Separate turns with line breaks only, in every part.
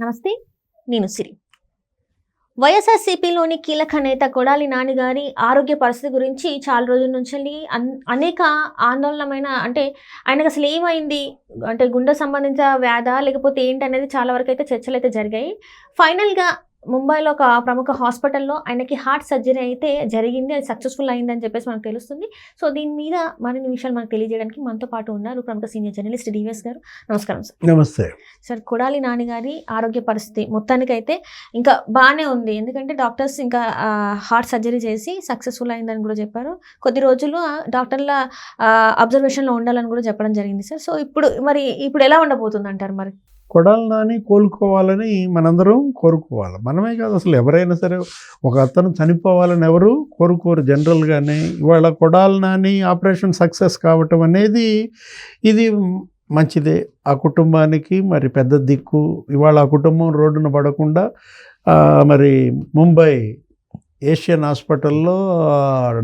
నమస్తే నేను సిరి. వైఎస్ఆర్సీపీలోని కీలక నేత కొడాలి నాన్నగారి ఆరోగ్య పరిస్థితి గురించి చాలా రోజుల నుంచి అన్- అనేక ఆందోళనమైన అంటే ఆయనకు అసలు ఏమైంది? అంటే గుండె సంబంధిత వ్యాధ? లేకపోతే ఏంటి అనేది చాలా వరకు అయితే చర్చలు అయితే జరిగాయి. ఫైనల్గా ముంబైలో ఒక ప్రముఖ హాస్పిటల్లో ఆయనకి హార్ట్ సర్జరీ అయితే జరిగింది. అది సక్సెస్ఫుల్ అయిందని చెప్పేసి మనకు తెలుస్తుంది. సో దీని మీద మరిన్ని విషయాలు మనకు తెలియజేయడానికి మనతో పాటు ఉన్నారు ప్రముఖ సీనియర్ జర్నలిస్ట్ డివిఎస్ గారు. నమస్కారం సార్.
నమస్తే.
సార్ కొడాలి నాన్నగారి ఆరోగ్య పరిస్థితి మొత్తానికైతే ఇంకా బాగానే ఉంది. ఎందుకంటే డాక్టర్స్ ఇంకా హార్ట్ సర్జరీ చేసి సక్సెస్ఫుల్ అయిందని కూడా చెప్పారు. కొద్ది రోజులు డాక్టర్ల అబ్జర్వేషన్లో ఉండాలని కూడా చెప్పడం జరిగింది సార్. సో ఇప్పుడు మరి ఇప్పుడు ఎలా ఉండబోతుంది అంటారు మరి?
కొడాలి నాని కోలుకోవాలని మనందరం కోరుకోవాలి. మనమే కాదు అసలు ఎవరైనా సరే ఒక అతను చనిపోవాలని ఎవరు కోరుకోరు జనరల్గానే. ఇవాళ కొడాలి నాని ఆపరేషన్ సక్సెస్ కావటం అనేది ఇది మంచిదే. ఆ కుటుంబానికి మరి పెద్ద దిక్కు. ఇవాళ ఆ కుటుంబం రోడ్డున పడకుండా మరి ముంబై ఏషియన్ హాస్పిటల్లో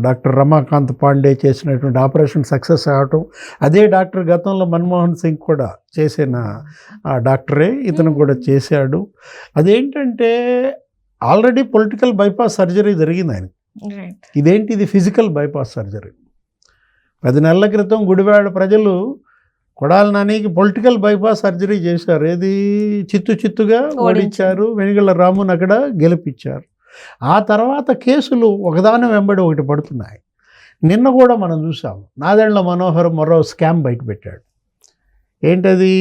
డాక్టర్ రమాకాంత్ పాండే చేసినటువంటి ఆపరేషన్ సక్సెస్ అవటం అదే డాక్టర్ గతంలో మన్మోహన్ సింగ్ కూడా చేసిన ఆ డాక్టరే ఇతను కూడా చేశాడు. అదేంటంటే ఆల్రెడీ పొలిటికల్ బైపాస్ సర్జరీ జరిగింది ఆయన ఇదేంటి? ఇది ఫిజికల్ బైపాస్ సర్జరీ. పది నెలల క్రితం గుడివాడ ప్రజలు కొడాల నానికి పొలిటికల్ బైపాస్ సర్జరీ చేశారు. ఏది చిత్తు చిత్తుగా ఓడించారు. వెనుగళ్ళ రాముని అక్కడ గెలిపించారు. ఆ తర్వాత కేసులు ఒకదాని వెంబడి ఒకటి పడుతున్నాయి. నిన్న కూడా మనం చూసాము నాదెండ్ల మనోహర్ మరో స్కామ్ బయట పెట్టాడు. ఏంటది?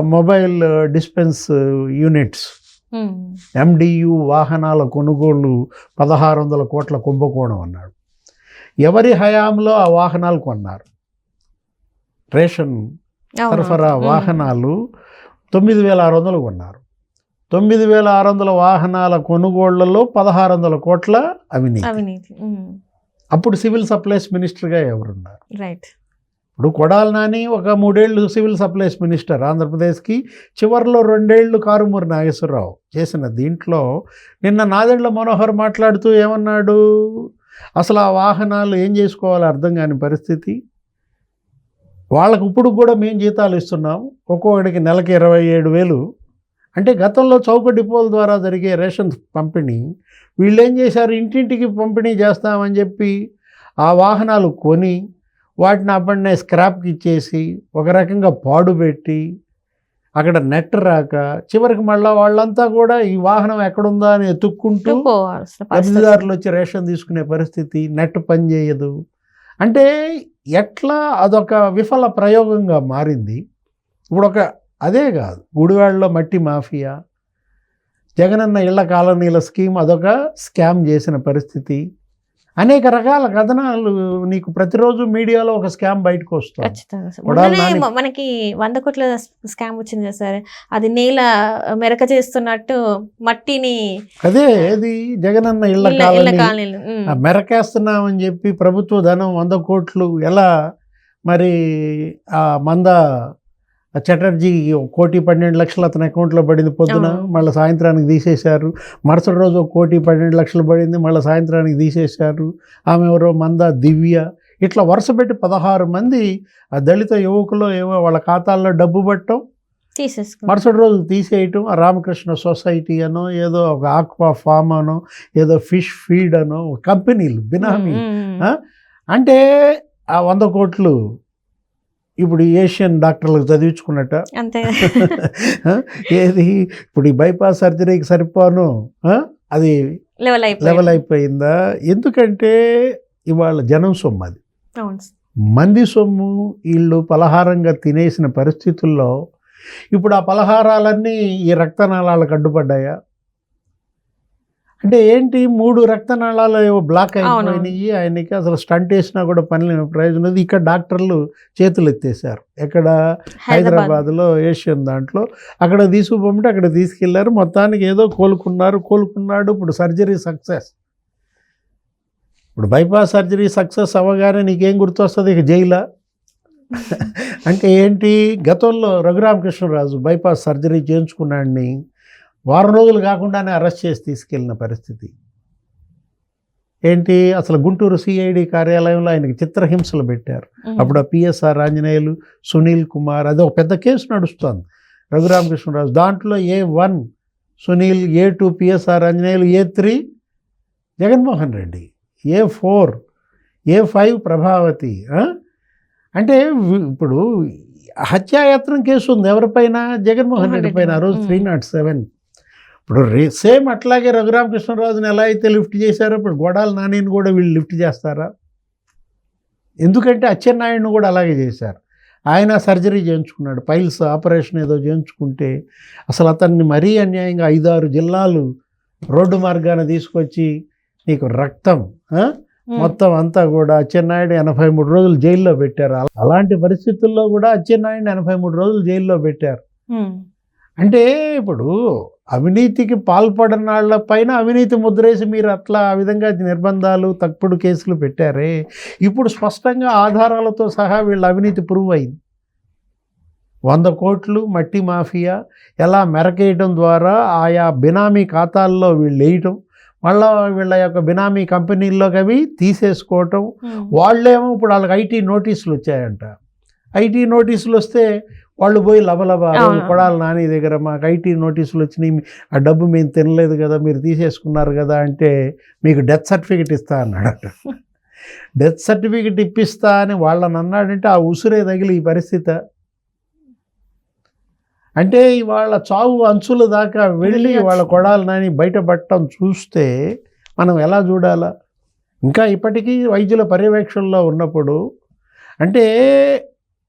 Mobile dispense units. ఎండియు వాహనాల కొనుగోలు పదహారు వందల కోట్ల కుంభకోణం అన్నాడు. ఎవరి హయాంలో ఆ వాహనాలు కొన్నారు? రేషన్ సరఫరా వాహనాలు తొమ్మిది వేల ఆరు వందలు కొన్నారు. తొమ్మిది వేల ఆరు వందల వాహనాల కొనుగోళ్ళలో పదహారు వందల కోట్ల అవినీతి.
అవినీతి.
అప్పుడు సివిల్ సప్లైస్ మినిస్టర్గా ఎవరున్నారు?
రైట్.
ఇప్పుడు కొడాల నాని ఒక మూడేళ్ళు సివిల్ సప్లైస్ మినిస్టర్ ఆంధ్రప్రదేశ్కి చివరిలో రెండేళ్ళు కారుమూరి నాగేశ్వరరావు చేసిన దీంట్లో నిన్న నాదెండ్ల మనోహర్ మాట్లాడుతూ ఏమన్నాడు? అసలు ఆ వాహనాలు ఏం చేసుకోవాలో అర్థం కాని పరిస్థితి. వాళ్ళకు ఇప్పుడు కూడా మేము జీతాలు ఇస్తున్నాం. ఒక్కొక్కడికి నెలకి ఇరవై ఏడు వేలు అంటే గతంలో చౌక డిపోల ద్వారా జరిగే రేషన్ పంపిణీ వీళ్ళు ఏం చేశారు? ఇంటింటికి పంపిణీ చేస్తామని చెప్పి ఆ వాహనాలు కొని వాటిని అప్పటినే స్క్రాప్కి ఇచ్చేసి ఒక రకంగా పాడుపెట్టి అక్కడ నెట్ రాక చివరికి మళ్ళీ వాళ్ళంతా కూడా ఈ వాహనం ఎక్కడుందా అని ఎత్తుక్కుంటూ లబ్ధిదారులు వచ్చి రేషన్ తీసుకునే పరిస్థితి నెట్ పనిచేయదు అంటే ఎట్లా అదొక విఫల ప్రయోగంగా మారింది? ఇప్పుడు ఒక అదే కాదు. గుడివాడలో మట్టి మాఫియా జగనన్న ఇళ్ళ కాలనీల స్కీమ్ అదొక స్కామ్ చేసిన పరిస్థితి. అనేక రకాల కథనాలు నీకు ప్రతిరోజు మీడియాలో ఒక స్కామ్ బయటకు వస్తుంది.
మనకి వంద కోట్ల స్కామ్ వచ్చింది సార్. అది నేల మెరక చేస్తున్నట్టు మట్టిని
అదే ఏది? జగనన్న
ఇళ్ళ ఇళ్ళ
మెరకేస్తున్నామని చెప్పి ప్రభుత్వ ధనం వంద కోట్లు ఎలా మరి ఆ మంద చటర్జీ కోటి పన్నెండు లక్షలు అతని అకౌంట్లో పడింది పొద్దున. మళ్ళీ సాయంత్రానికి తీసేశారు. మరుసటి రోజు ఒక కోటి పన్నెండు లక్షలు పడింది మళ్ళీ సాయంత్రానికి తీసేశారు. ఆమె ఎవరో మంద దివ్య ఇట్లా వరుస పెట్టి పదహారు మంది ఆ దళిత యువకులు ఏవో వాళ్ళ ఖాతాల్లో డబ్బు పట్టడం
తీసేసుకో
మరుసటి రోజు తీసేయటం ఆ రామకృష్ణ సొసైటీ అనో ఏదో ఒక ఆక్వా ఫామ్ అనో ఏదో ఫిష్ ఫీడ్ అనో కంపెనీలు బినామీ? అంటే ఆ వంద కోట్లు ఇప్పుడు ఏషియన్ డాక్టర్లకు చదివించుకున్నట్ట?
అంతే?
ఏది? ఇప్పుడు ఈ బైపాస్ సర్జరీకి సరిపోను? అది
లెవెల్ అయిపోయింది.
ఎందుకంటే ఇవాళ జనం సొమ్ము అది. మంది సొమ్ము వీళ్ళు పలహారంగా తినేసిన పరిస్థితుల్లో ఇప్పుడు ఆ పలహారాలన్నీ ఈ రక్తనాళాలకు అడ్డుపడ్డాయా? అంటే ఏంటి? మూడు రక్తనాళాలు ఏవో బ్లాక్. అయిపోయినాయి. ఆయనకి అసలు స్టంట్ వేసినా కూడా పని లేని ప్రయోజనం లేదు. ఇక్కడ డాక్టర్లు చేతులు ఎత్తేసారు ఎక్కడ?
హైదరాబాద్.
హైదరాబాద్లో ఏషియన్ దాంట్లో. అక్కడ తీసుకుపోమంటే అక్కడ తీసుకెళ్ళారు. మొత్తానికి ఏదో కోలుకున్నారు. కోలుకున్నాడు. ఇప్పుడు సర్జరీ సక్సెస్ ఇప్పుడు బైపాస్ సర్జరీ సక్సెస్ అవ్వగానే నీకేం గుర్తొస్తుంది? ఇక జైలా. అంటే ఏంటి? గతంలో రఘురామకృష్ణరాజు బైపాస్ సర్జరీ చేయించుకున్నాడని. వారం రోజులు కాకుండానే అరెస్ట్ చేసి తీసుకెళ్ళిన పరిస్థితి. ఏంటి? అసలు గుంటూరు సిఐడి కార్యాలయంలో ఆయనకి చిత్రహింసలు పెట్టారు. అప్పుడు ఆ పిఎస్ఆర్ ఆంజనేయులు సునీల్ కుమార్ అది ఒక పెద్ద కేసు నడుస్తోంది. రఘురామకృష్ణరాజు దాంట్లో A one Sunil A two PSR Anjaneyulu A three Jagan Mohan Reddy A four A five Prabhavati? అంటే ఇప్పుడు హత్యాయత్నం కేసు ఉంది. ఎవరిపైన? జగన్మోహన్
మోహన్
రెడ్డి పైన ఆ రోజు. త్రీ నాట్ సెవెన్ ఇప్పుడు రే సేమ్ అట్లాగే రఘురామకృష్ణరాజుని ఎలా అయితే లిఫ్ట్ చేశారో ఇప్పుడు గొడాల నానిని కూడా వీళ్ళు లిఫ్ట్ చేస్తారా? ఎందుకంటే అచ్చెన్నాయుడిని కూడా అలాగే చేశారు. ఆయన సర్జరీ చేయించుకున్నాడు. పైల్స్ ఆపరేషన్ ఏదో చేయించుకుంటే అసలు అతన్ని మరీ అన్యాయంగా ఐదారు జిల్లాలు రోడ్డు మార్గాన తీసుకొచ్చి నీకు రక్తం. మొత్తం అంతా కూడా అచ్చెన్నాయుడు ఎనభై మూడు రోజులు జైల్లో పెట్టారు. అలా- అలాంటి పరిస్థితుల్లో కూడా అచ్చెన్నాయుడిని ఎనభై మూడు రోజులు జైల్లో పెట్టారు. అంటే ఇప్పుడు అవినీతికి పాల్పడిన వాళ్ళ పైన అవినీతి ముద్రేసి మీరు అట్లా ఆ విధంగా నిర్బంధాలు తప్పుడు కేసులు పెట్టారే. ఇప్పుడు స్పష్టంగా ఆధారాలతో సహా వీళ్ళ అవినీతి ప్రూవ్ అయింది వంద కోట్లు మట్టి మాఫియా ఎలా మెరకేయడం ద్వారా ఆయా బినామీ ఖాతాల్లో వీళ్ళు వేయటం మళ్ళా వీళ్ళ యొక్క బినామీ కంపెనీల్లోకి అవి తీసేసుకోవటం. వాళ్ళేమో ఇప్పుడు వాళ్ళకి ఐటీ నోటీసులు వచ్చాయంట. ఐటీ నోటీసులు వస్తే వాళ్ళు పోయి లబలబ. కొడాలి నాని దగ్గర మాకు ఐటీ నోటీసులు వచ్చినాయి ఆ డబ్బు మేము తినలేదు కదా మీరు తీసేసుకున్నారు కదా అంటే మీకు డెత్ సర్టిఫికెట్ ఇస్తా అన్నాడట డెత్ సర్టిఫికెట్ ఇప్పిస్తా అని వాళ్ళని అన్నాడంటే ఆ ఉసురే తగిలి ఈ పరిస్థితి. అంటే ఇవాళ చావు అంచుల దాకా వెళ్ళి
వెళ్ళి
వాళ్ళ
వచ్చి-
కొడాలి నాని బయటపడటం చూస్తే మనం ఎలా చూడాలా? ఇంకా ఇప్పటికీ వైద్యుల పర్యవేక్షణలో ఉన్నప్పుడు అంటే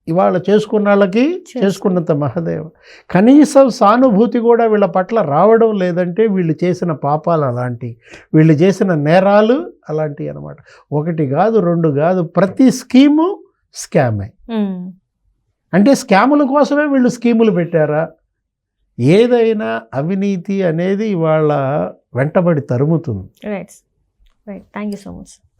ఇవాళ చేసుకున్న వాళ్ళకి
చేసుకున్న-
చేసుకున్నంత మహదేవ. కనీసం సానుభూతి కూడా వీళ్ళ పట్ల రావడం లేదంటే వీళ్ళు చేసిన పాపాలు అలాంటి వీళ్ళు చేసిన నేరాలు అలాంటివి అనమాట ఒకటి కాదు రెండు కాదు ప్రతి స్కీము స్కామే. అంటే స్కాముల కోసమే వీళ్ళు స్కీములు పెట్టారా? ఏదైనా అవినీతి అనేది వాళ్ళ వెంటబడి తరుముతుంది.
Right right thank you so much